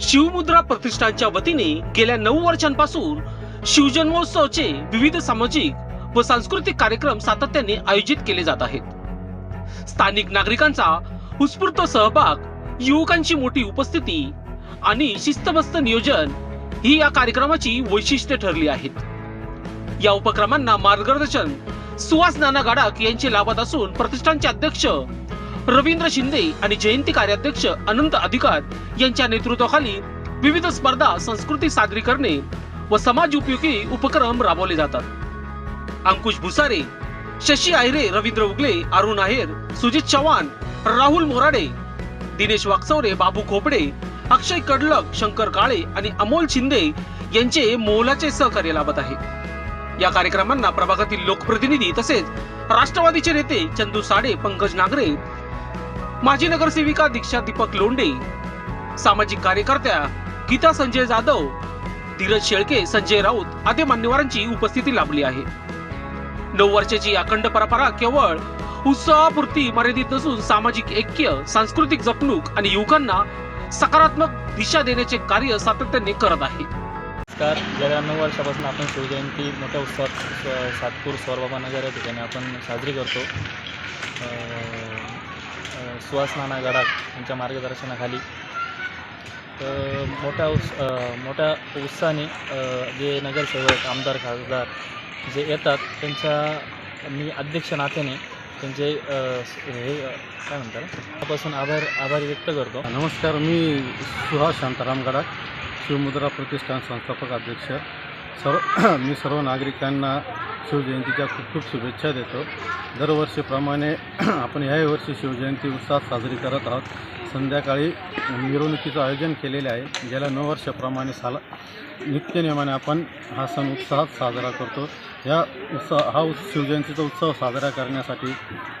शिवमुद्रा प्रतिष्ठानच्या वतीने गेल्या नऊ वर्षांपासून शिवजन्मोत्सवचे विविध सामाजिक व सांस्कृतिक कार्यक्रम सातत्याने आयोजित केले जात आहेत. स्थानिक नागरिकांचा उत्स्फूर्त सहभाग युवकांची मोठी उपस्थिती आणि शिस्तबस्त नियोजन ही या कार्यक्रमाची वैशिष्ट्ये ठरली आहेत. या उपक्रमांना मार्गदर्शन सुहास नाना गाडाक यांचे लाभत असून प्रतिष्ठानचे अध्यक्ष रवींद्र शिंदे आणि जयंती कार्याध्यक्ष अनंत अधिकार यांच्या नेतृत्वाखाली विविध स्पर्धा संस्कृती सादरीकरणे व समाज उपयोगी उपक्रम राबवले जातात. अंकुश भुसारे शशी आहिरे रवींद्र उगले अरुण आहेर सुजित चव्हाण राहुल मोराडे दिनेश वाकचौरे बाबू खोपडे अक्षय कडलक शंकर काळे आणि अमोल शिंदे यांचे मोलाचे सहकार्य लाभत आहे. या कार्यक्रमांना प्रभागातील लोकप्रतिनिधी तसेच राष्ट्रवादीचे नेते चंदू साडे पंकज नागरे माजी नगरसेविका दीक्षा दीपक लोंडे सामाजिक कार्यकर्त्या गीता संजय जाधव धीरज शेळके संजय राऊत आदी मान्यवरांची उपस्थिती लाभली आहे. नऊ वर्षाची अखंड परंपरा केवळ उत्सवापुरती मर्यादित नसून सामाजिक ऐक्य सांस्कृतिक जपणूक आणि युवकांना सकारात्मक दिशा देण्याचे कार्य सातत्याने करत आहे. नमस्कार. गेल्या नऊ वर्षापासून आपण शिवजयंती मोठ्या उत्सवात सातपूर सौरबाबा नगर या ठिकाणी आपण साजरी करतो. सुहास नाना गडाख यांच्या मार्गदर्शनाखाली. तर मोठ्या उत्स मोठ्या उत्साहाने जे नगरसेवक आमदार खासदार जे येतात त्यांच्या मी अध्यक्ष नात्याने त्यांचे हे काय म्हणतात? त्यापासून आभार आभार व्यक्त करतो. नमस्कार मी सुहास शांताराम गडाख शिवमुद्रा प्रतिष्ठान संस्थापक अध्यक्ष. सर्व मी सर्व नागरिकांना शिवजयंतीच्या खूप खूप शुभेच्छा देतो. दरवर्षीप्रमाणे आपण ह्याही वर्षी शिवजयंती उत्साहात साजरी करत आहोत. संध्याकाळी मिरवणुकीचं आयोजन केलेले आहे गेल्या नऊ वर्षाप्रमाणे साला नित्यनियमाने आपण हा सण उत्साहात साजरा करतो. या उत्साह हा उत्स शिवजयंतीचा उत्सव साजरा करण्यासाठी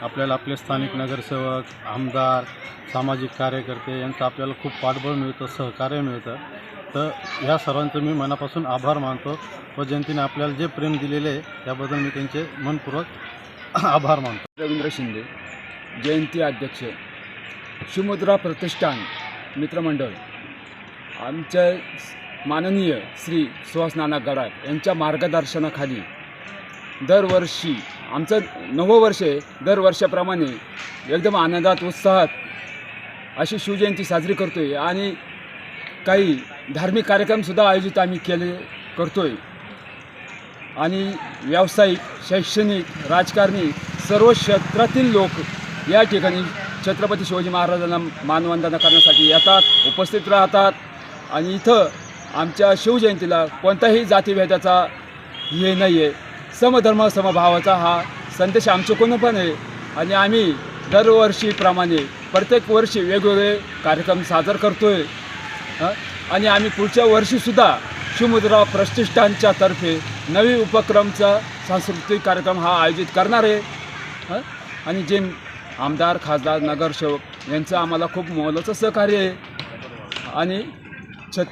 आपल्याला आपले स्थानिक नगरसेवक आमदार सामाजिक कार्यकर्ते यांचं आपल्याला खूप पाठबळ मिळतं सहकार्य मिळतं. तर ह्या सर्वांचं मी मनापासून आभार मानतो व जयंतीने आपल्याला जे प्रेम दिलेले आहे त्याबद्दल मी त्यांचे मनपूर्वक आभार मानतो. रवींद्र शिंदे जयंती अध्यक्ष शिवमुद्रा प्रतिष्ठान मित्रमंडळ आमच्या माननीय श्री सुहास नाना गडाख यांच्या मार्गदर्शनाखाली दरवर्षी आमचं नवं वर्ष आहे दरवर्षाप्रमाणे एकदम आनंदात उत्साहात अशी शिवजयंती साजरी करतो आहे आणि काही धार्मिक कार्यक्रमसुद्धा आयोजित आम्ही केले करतो आहे आणि व्यावसायिक शैक्षणिक राजकारणी सर्व क्षेत्रातील लोक या ठिकाणी छत्रपती शिवाजी महाराजांना मानवंदना करण्यासाठी येतात उपस्थित राहतात. आणि इथं आमच्या शिवजयंतीला कोणत्याही जातीभेदाचा हे नाही आहे समधर्म समभावाचा हा संदेश आमच्याकडून पण आहे. आणि आम्ही दरवर्षीप्रमाणे प्रत्येक वर्षी वेगवेगळे कार्यक्रम सादर करतो आहे आणि आम्ही पुढच्या वर्षीसुद्धा शिवमुद्रा प्रतिष्ठानच्या तर्फे नवी उपक्रमचा सांस्कृतिक कार्यक्रम हा आयोजित करणार आहे. हं? आणि जे आमदार खासदार नगरसेवक यांचं आम्हाला खूप मोलाचं सहकार्य आहे. आणि छत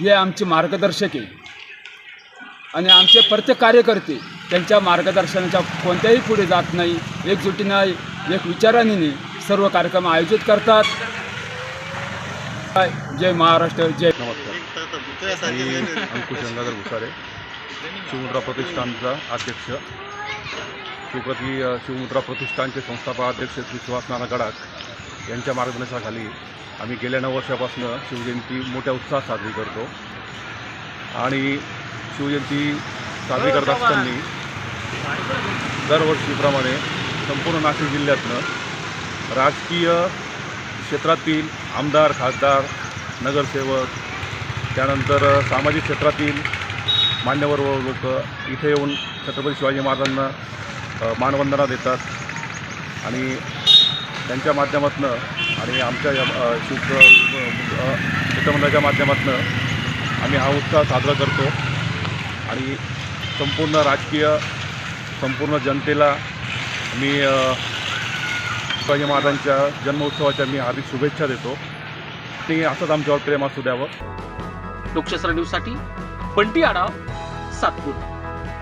हे आमचे मार्गदर्शक आहे. आणि आमचे प्रत्येक कार्यकर्ते त्यांच्या मार्गदर्शनाच्या कोणत्याही पुढे जात नाही एकजुटीनं एक विचाराने सर्व कार्यक्रम आयोजित करतात. जय महाराष्ट्र जय नमस्कार. मी अंकुश गंगाधर भुसारे शिवमुद्रा प्रतिष्ठानचा अध्यक्ष. शिवप्रती शिवमुद्रा प्रतिष्ठानचे संस्थापक अध्यक्ष श्री सुहास नाना गडाख यांच्या मार्गदर्शनाखाली आम्ही गेल्या नऊ वर्षापासून शिवजयंती मोठ्या उत्साहात साजरी करतो. आणि शिवजयंती साजरी करत असताना दरवर्षीप्रमाणे संपूर्ण नाशिक जिल्ह्यातनं राजकीय क्षेत्रातील आमदार खासदार नगरसेवक त्यानंतर सामाजिक क्षेत्रातील मान्यवर लोक इथे येऊन छत्रपती शिवाजी महाराजांना मानवंदना देतात आणि त्यांच्या माध्यमातून आणि आमच्या या, शिव अ, मित्रमंडळाच्या माध्यमातून आम्ही हा उत्साह साजरा करतो आणि संपूर्ण राजकीय संपूर्ण जनतेला मी शिवाजी महाराजांच्या जन्मोत्सवाच्या मी हार्दिक शुभेच्छा देतो. ते असंच आमच्यावर प्रेम असू द्यावं. लोकशास्त्र न्यूजसाठी बंटी आडाव सातपूर.